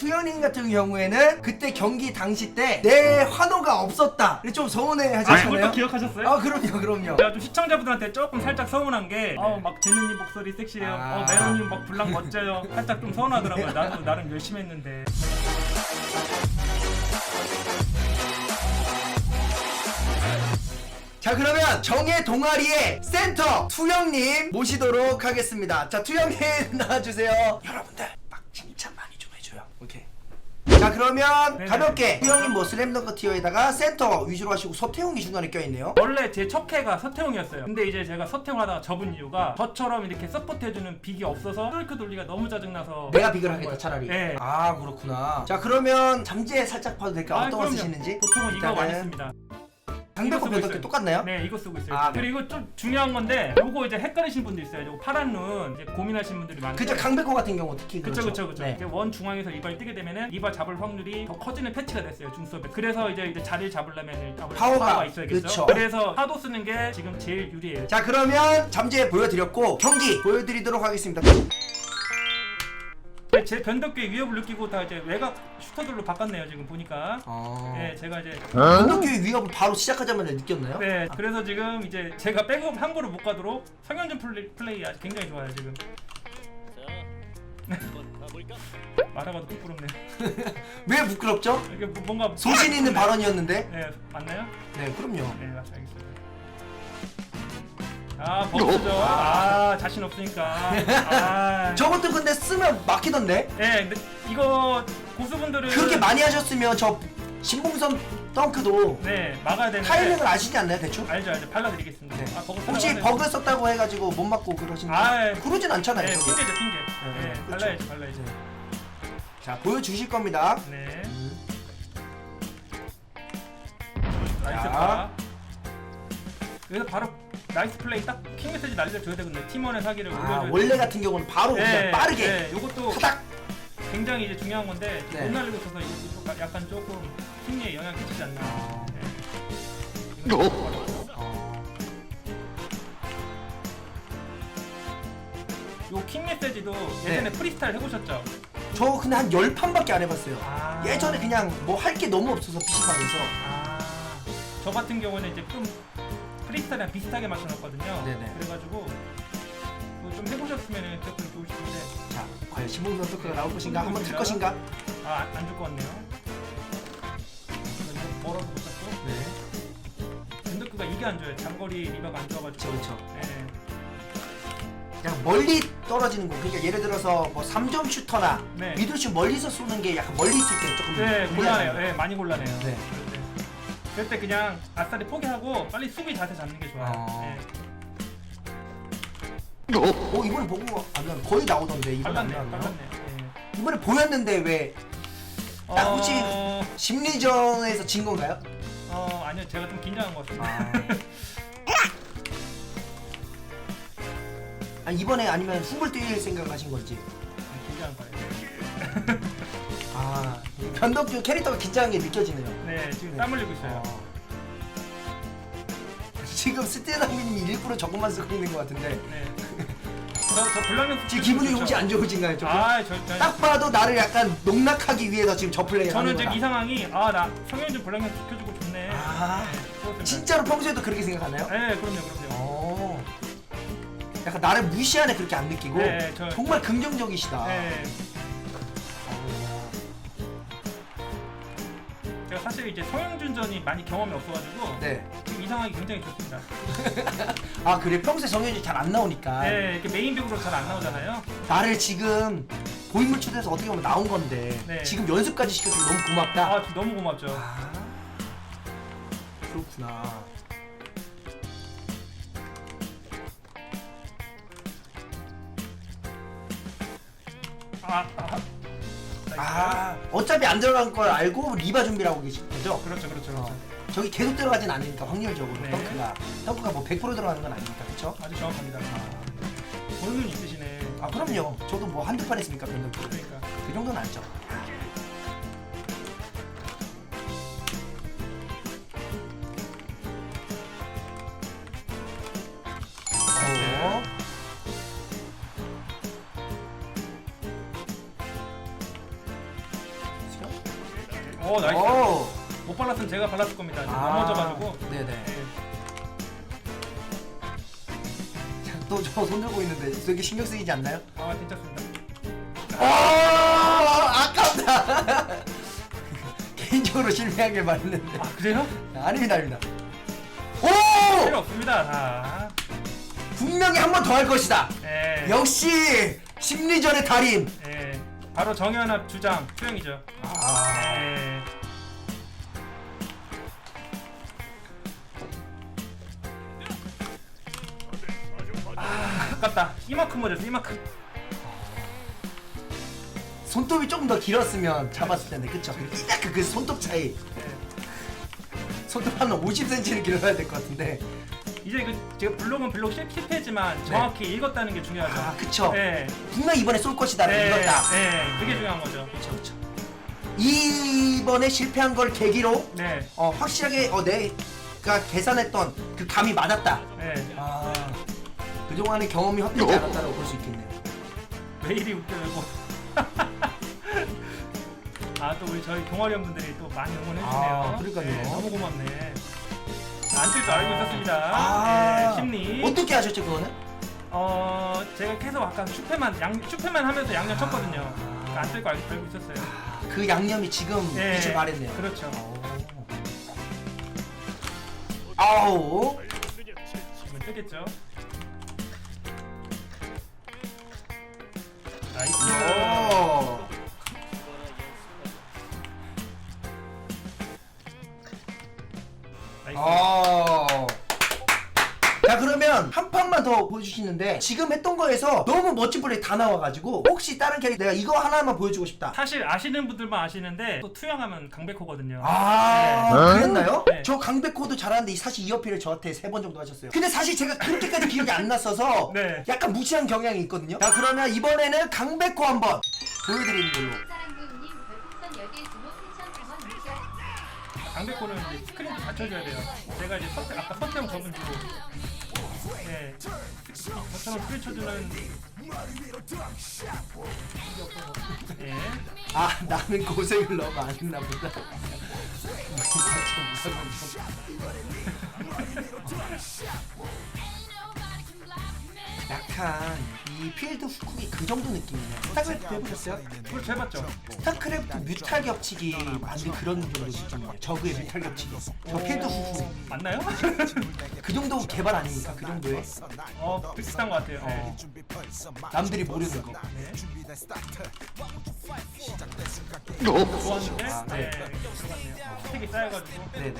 수영님 같은 경우에는 그때 경기 당시 때 내 환호가 없었다. 좀 서운해 아, 그걸? 또 기억하셨어요? 아 그럼요 그럼요. 제가 좀 시청자분들한테 조금 살짝 서운한 게, 어, 막 제누님 목소리 섹시해요. 아. 어, 메로님 막 불랑 멋져요. 살짝 좀 서운하더라고요. 나도 나름 열심히 했는데. 자 그러면 정의 동아리의 센터 투영님 모시도록 하겠습니다. 자 투영님 나와주세요. 여러분들 막 칭찬 많이 좀 해줘요. 오케이. 자 그러면 네네. 가볍게 투영님 뭐 슬램덩크 티어에다가 센터 위주로 하시고 서태웅이 중간에 껴있네요. 원래 제첫 회가 서태웅이었어요. 근데 이제 제가 서태웅 하다가 접은 이유가 저처럼 이렇게 서포트해주는 빅이 없어서 스트라이크 돌리가 너무 짜증나서 내가 비교를 하겠다 차라리. 네. 아 그렇구나. 자 그러면 잠재 살짝 봐도 될까? 아, 어떤 거 그럼요. 쓰시는지? 보통은 이거 많이 일단은 씁니다. 강백호 이거 쓰고 변덕기 있어요. 똑같나요? 네, 이거 쓰고 있어요. 아, 그리고 이거 좀 중요한 건데 요거 이제 헷갈리신 분도 있어요. 요거 파란 눈 이제 고민하시는 분들이 많은데 그죠 강백호 같은 경우 특히 그쵸 그렇죠. 그쵸 그쵸 네. 이제 원 중앙에서 이발 뜨게 되면은 이발 잡을 확률이 더 커지는 패치가 됐어요 중수업에 그래서 이제, 이제 자리를 잡으려면 아무래도 파워가 있어야겠죠 그쵸. 그래서 파도 쓰는 게 지금 제일 유리해요 자 그러면 잠재 보여드렸고 경기 보여드리도록 하겠습니다. 제 변덕기의 위협을 느끼고 다 이제 외곽 슈터들로 바꿨네요 지금 보니까 어... 네 제가 이제 변덕규의 위협을 바로 시작하자마자 느꼈나요? 네 그래서 지금 이제 제가 백업 함부로 못 가도록 성현준 플레이, 플레이 아주 굉장히 좋아요 지금 말하고도 부끄럽네요 왜 부끄럽죠? 이게 뭐- 뭔가 소신 있는 발언이었는데. 네 맞나요? 네 그럼요. 네, 맞- 알겠습니다. 아, 버스죠. 아, 자신 없으니까. 아, 저것도 근데 쓰면 막히던데. 네, 근데 이거 고수분들은 그렇게 많이 하셨으면 저 신봉선 덩크도 네, 막아야 되는데. 타이밍을 아시지 않나요 대충? 알죠, 알죠. 발라드리겠습니다. 네. 아, 버그 혹시 살아가세요. 버그 썼다고 해가지고 못 맞고 그러시는 아, 그러진 않잖아요. 네, 저기. 핑계죠, 핑계. 네, 네, 그렇죠. 발라야지, 발라야지. 자 보여주실 겁니다. 네, 음. 나이스 자. 파. 그래서 바로 나이스 플레이 딱 킹 메시지 날려줘야 되거든요. 팀원의 사기를 아 올려줘야 원래 같은 경우는 바로 그냥 빠르게 네, 요것도 타닥. 굉장히 이제 중요한 건데 네. 못 날리고 있어서 이것도 좀 약간 조금 승리에 영향 끼치지 않나. 어. 네. 요킹 메시지도 예전에 프리스타일 해보셨죠? 저 근데 한 열 판밖에 안 해봤어요. 아. 예전에 그냥 뭐 할 게 너무 없어서 PC방에서 아. 저 같은 경우는 이제 좀 프리스타일이랑 비슷하게 맞춰놨거든요. 네네. 그래가지고 그거 좀 해보셨으면 조금 좋으실 텐데 자 과연 신봉선 토크가 나올 것인가 한번 틀. 것인가? 아안줄 것 같네요. 이거 멀어서 못 잡죠? 네. 밴드크가 이게 안 좋아요. 장거리 리버가 안 좋아가지고. 그쵸. 네. 그냥 멀리 떨어지는 거. 그러니까 예를 들어서 뭐 3점 슈터나 네. 미들슛 멀리서 쏘는 게 약간 멀리 있을 때 조금 네. 곤란해요. 네, 많이 곤란해요. 네. 네. 그럴 때 그냥 아싸리 포기하고 빨리 수비 자세 잡는 게 좋아요. 어. 네. 어 이번에 보고 안 나. 거의 나오던데 이번에 안 빨랐네요, 나왔나요? 빨랐네요. 네. 이번에 보였는데 왜 아, 혹시- 어, 심리전에서 진 건가요? 어, 아니요, 제가 좀 긴장한 것 같습니다. 아. 아 이번에 아니면 숨을 뛸 생각하신 건지. 긴장한 거예요. 아 변덕규 캐릭터가 긴장한 게 느껴지네요. 네, 지금 땀 흘리고 있어요. 어. 지금 스테나미님이 일부러 저것만 쓰고 있는 것 같은데 네. 저, 저 불량면 지금 기분이 혹시 안 좋으신가요? 조금? 아, 저, 저, 딱 봐도 나를 약간 농락하기 위해서 지금 저 플레이를 저는 하는 지금 거다. 이 상황이 아, 나 성현준 불량면 지켜주고 좋네. 아 네, 그렇습니다. 진짜로 평소에도 그렇게 생각하나요? 네, 그럼요, 그럼요. 어. 약간 나를 무시하네 그렇게 안 느끼고 네, 저, 정말 긍정적이시다. 네, 사실 이제 성현준 전이 많이 경험이 없어가지고 네. 지금 이 상황이 굉장히 좋습니다. 아 그래 평소에 정현이 잘 안 나오니까 네, 이렇게 메인벽으로 잘 안 나오잖아요. 나를 지금 고인물 초대해서 어떻게 보면 나온 건데 네. 지금 연습까지 시켜주고 너무 고맙다. 아, 너무 고맙죠. 아, 그렇구나. 아, 아, 아, 아 어차피 안 들어간 걸 알고 리바 준비를 하고 계신 거죠? 그렇죠, 그렇죠, 그렇죠. 저기 계속 들어가진 않으니까 확률적으로 네. 덩크가 덩크가 뭐 100% 들어가는 건 아니니까 그렇죠? 아주 정확합니다. 보는 눈 있으시네. 아 그럼요. 저도 뭐 한두 판 했으니까 변덕기 그러니까. 그 정도는 알죠. 제가 발랐을 겁니다. 지금 아. 넘어져가지고. 네네. 예. 또저 손 들고 있는데 되게 신경 쓰이지 않나요? 아 괜찮습니다. 오 아깝다. 개인적으로 실패한 게 맞는데. 아 그래요? 아닙니다, 아닙니다. 오! 필요 없습니다. 자. 분명히 한 번 더 할 것이다. 예. 역시 심리전의 달인. 예. 바로 정연합 주장 투영이죠. 아. 예. 아, 아깝다. 이만큼 맞았어, 이만큼. 손톱이 조금 더 길었으면 잡았을 텐데, 그쵸? 딱 그 손톱 차이. 예. 손톱 한 50cm는 길어야 될 것 같은데. 이제 그 제가 블록은 블록 실- 실패했지만 정확히 읽었다는 게 중요하죠. 네. 아, 그쵸. 예. 분명 이번에 쏠 것이다. 예, 이거다. 예, 그게 중요한 거죠. 그쵸, 그쵸. 이번에 실패한 걸 계기로 네, 어, 확실하게 어, 내가 계산했던 그 감이 맞았다. 네. 아, 그동안의 경험이 헛되지 않았다고 볼 수 있겠네요. 왜 이리 웃겨요, 아, 또 우리 저희 동아리 형분들이 또 많이 응원해주네요. 아, 그러니까요. 네, 너무 고맙네. 안뜰 줄 알고 있었습니다. 아, 네, 심리. 어떻게 하셨죠, 그거는? 어, 제가 계속 아까 슈페만, 양, 슈페만 하면서 양념 쳤거든요. 아. 안뜰 거 알고, 알고 있었어요. 그 양념이 지금 네, 빛을 발했네요. 그렇죠. 아우. 지금 뜨겠죠. 나이스. 오. 나이스. 어. 자 그러면 한 더 보여주시는데 지금 했던 거에서 너무 멋진 플레이 다 나와가지고 혹시 다른 캐릭터 내가 이거 하나만 보여주고 싶다 사실 아시는 분들만 아시는데 또 투영하면 강백호거든요. 아 네. 그랬나요? 네. 저 강백호도 잘하는데 사실 이 어필을 저한테 세 번 정도 하셨어요 근데 사실 제가 그렇게까지 기억이 안 났어서 네. 약간 무시한 경향이 있거든요 자 그러면 이번에는 강백호 한번 보여드리는 걸로 사랑구님 별풍선 10개 주모 세천 병원 물결 강백호는 이제 스크린도 받쳐줘야 돼요. 제가 이제 서태, 아까 서태형 적은 주 고예 저처럼 쳐주는 예. 아 나는 고생을 너무 안 했나 보다. 약간 이 필드 후쿡이 그 정도 느낌이네요 스타크래프트 해보셨어요? 그걸 해봤죠. 스타크래프트 뮤탈 겹치기 만든 그런 정도 느낌이에요 저그의 뮤탈 겹치기 저 필드 후쿡 맞나요? 그 정도 개발 아닙니까? 그 정도의 어 비슷한 것 같아요. 예. 어, 남들이 모르는 거 네. 어? 좋았는데 아, 네 들어갔네요. 스택이 쌓여가지고 네네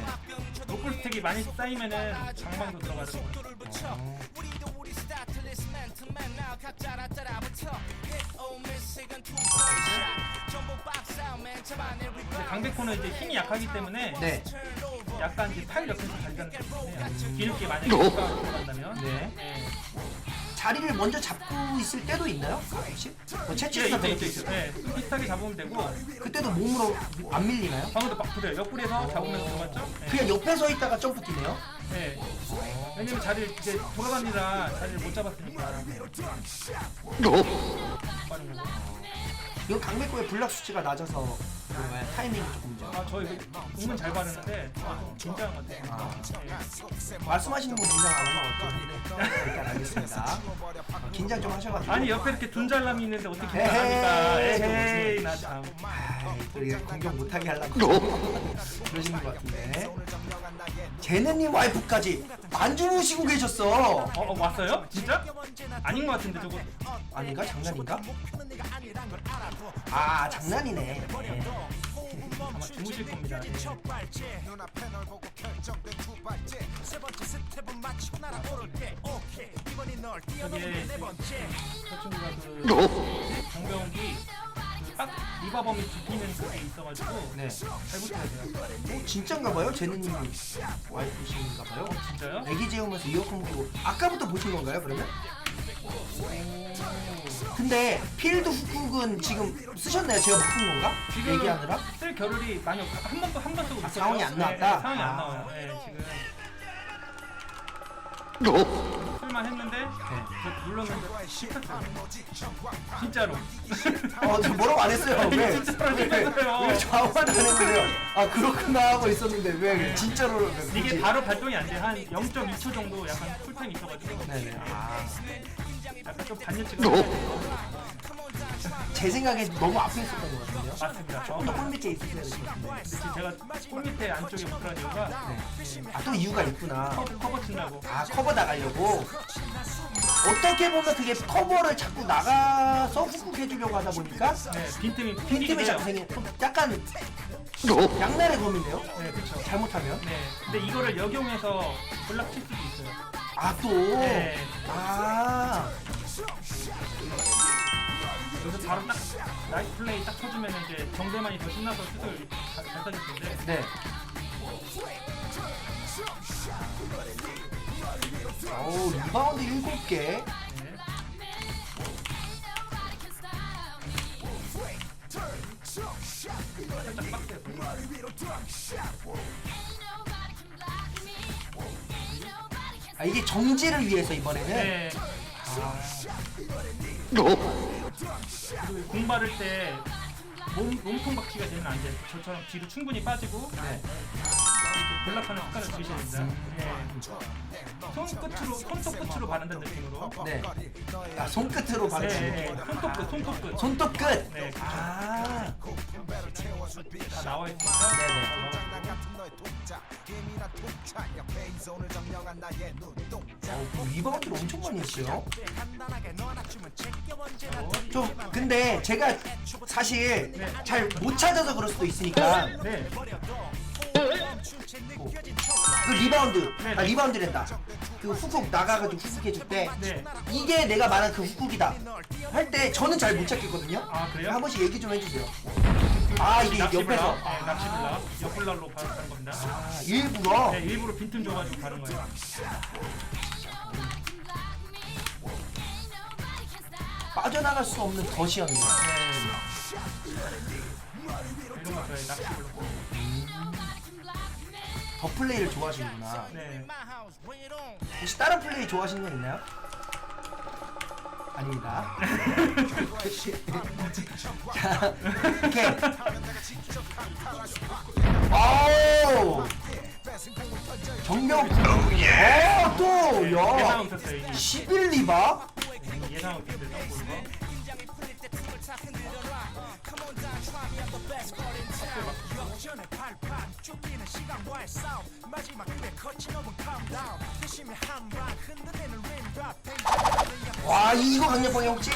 로컬 스택이 많이 쌓이면은 장방도 들어가죠. 근데 강백호는 이제 힘이 약하기 때문에 네. 약간 이제 팔 옆에서 자리가 뒤늦게 만약에 들어간다면 네. 네. 자리를 먼저 잡고 있을 때도 있나요? 가끔씩? 뭐 예, 채취해서 있죠, 있죠, 있죠. 네, 비슷하게 잡으면 되고 그때도 몸으로 안 밀리나요? 방금도 막 부려요. 옆구리에서 잡으면서 들어갔죠. 네. 그냥 옆에 서 있다가 점프 뛰네요? 네. 왜냐면 자리를 이제 돌아다니라 자리를 못 잡았으니까. 빠른 거고. 이건 강백호의 블락 수치가 낮아서 그런가요? 타이밍이 조금 아, 저 이거 은근 잘 바르는데 아, 좀 긴장한 것 같아요. 네. 말씀하시는 분 긴장 안 하는 것해 일단 알겠습니다 어, 긴장 좀 하셔가지고 아니 옆에 이렇게 둔잘남이 있는데 어떻게 에헤이, 긴장합니까? 또 에헤이 무슨- 나 참. 아이, 또 이게 공격 못하게 하려고 그러시는 것 같은데 제네님 와이프까지 만주 모시고 계셨어 어, 어 왔어요? 진짜? 아닌 것 같은데 저거. 아닌가? 장난인가? 아 장난이네 네. 아마 주무실 겁니다. 네. 저기에 저 친구가 그 장병욱이 그딱 리바범이 죽이는 그게 있어가지고 네. 잘 붙어야 돼요. 어, 진짠가봐요 제네님 와이프신가봐요 진짜요? 애기 재우면서 이어폰 보고 아까부터 보신 건가요 그러면? 근데 필드 훅은 지금 쓰셨나요? 제가 바꾼 건가? 지금 얘기하느라? 쓸 겨를이 많이 없. 한번 한번 쓰고 아, 있어요. 상황이 안 네, 나왔다? 네, 상황이 아. 안 나와요. 네, 지금 쓸만 해볼만 했는데 저 눌렀는데 실패했어요. 진짜로. 어, 저 뭐라고 안 했어요. 왜? 진짜로 왜? 실패했어요. 왜 좌우만 안 했는데요? 아, 그렇구나 하고 있었는데 왜 진짜로 왜 이게 굳이? 바로 발동이 안 돼. 한 0.2초 정도 약간 쿨타임 있어가지고. 네네. 아, 약간 좀 반려치가 제 생각에 너무 앞에 있었던 것 같은데요? 맞습니다. 조금 더골 밑에 있으셔야 될것 같은데. 제가 골 밑에 안쪽에 못 들어간 이유가 아, 또 이유가 있구나. 커버, 커버 친다고. 아 커버 나가려고 어떻게 보면 그게 커버를 자꾸 나가서 훅훅 해주려고 하다 보니까 네, 빈틈이 빈틈이 자꾸 생긴 약간 양날의 검이네요 네, 그렇죠. 잘못하면 네, 근데 이거를 역용해서 블락 칠 수도 있어요. 아 또 네. 아, 여기서 바로 딱 나이스 플레이 딱 쳐주면 이제 정대만이 더 신나서 슛을 잘, 잘 쏴줄 텐데. 네. 오 리바운드 7개 네. 살짝 빡세요. 아 이게 정지를 위해서 이번에는 네. 그리고 공 바를 때 몸, 몸통 박치가 되면 안 돼요. 저처럼 뒤로 충분히 빠지고 네. 이렇게 블락하는 효과를 들이셔야 됩니다. 네. 손 끝으로, 손톱 끝으로 바른다는 느낌으로. 네. 아 손끝으로 네, 바르지 네. 손톱 끝, 손톱 끝. 손톱 끝 네, 아, 다 나와 있으니까. 네네. 어, 그 리바운드를 엄청 많이 했어요. 좀 근데 제가 사실 잘 못 찾아서 그럴 수도 있으니까 네. 그 리바운드 네. 아 리바운드랜다 그 훅훅 나가가지고 훅훅 해줄 때 네. 이게 내가 말한 그 훅훅이다 할 때 저는 잘 못 찾겠거든요. 아, 그래요? 한 번씩 얘기 좀 해주세요. 아 이게 옆에서 블락. 네, 낚시 블락. 옆블락로 바로 가는 겁니다. 아, 일부러 네, 일부러 빈틈 줘가지고 가는 거예요. 빠져나갈 수 없는 덫이었네요. 네. 이런 거 낚시. 더 플레이를 좋아하시는구나. 네. 혹시 다른 플레이 좋아하시는 거 있나요? 아닙니다. 자, 이렇게. 아우! 정명 어, 또, 예상 야. 못했어요. 이게. 11리바? 예상 못했어요. 골거. 와, 이거 강력방이 혹시.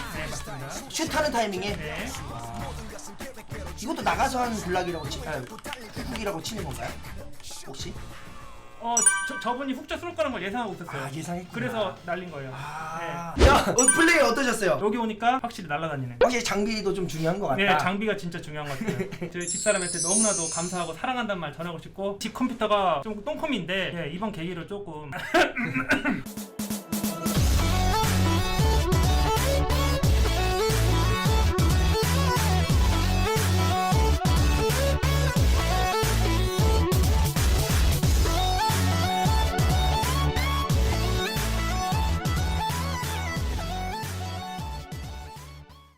슛하는 타이밍에 네. 이것도 나가서 하는 블락이라고 치, 아, 훅이라고 치는 건가요? 혹시? 어, 저, 저분이 훅자 쏠 거라는 걸 예상하고 있었어요. 아, 예상했구나. 그래서 날린 거예요. 아, 야, 어, 플레이 어떠셨어요? 네. 여기 오니까 확실히 날아다니네. 확실히 장비도 좀 중요한 것 같다. 네, 장비가 진짜 중요한 것 같아요. 저희 집사람한테 너무나도 감사하고 사랑한다는 말 전하고 싶고 집 컴퓨터가 좀 똥컴인데 예, 이번 계기로 조금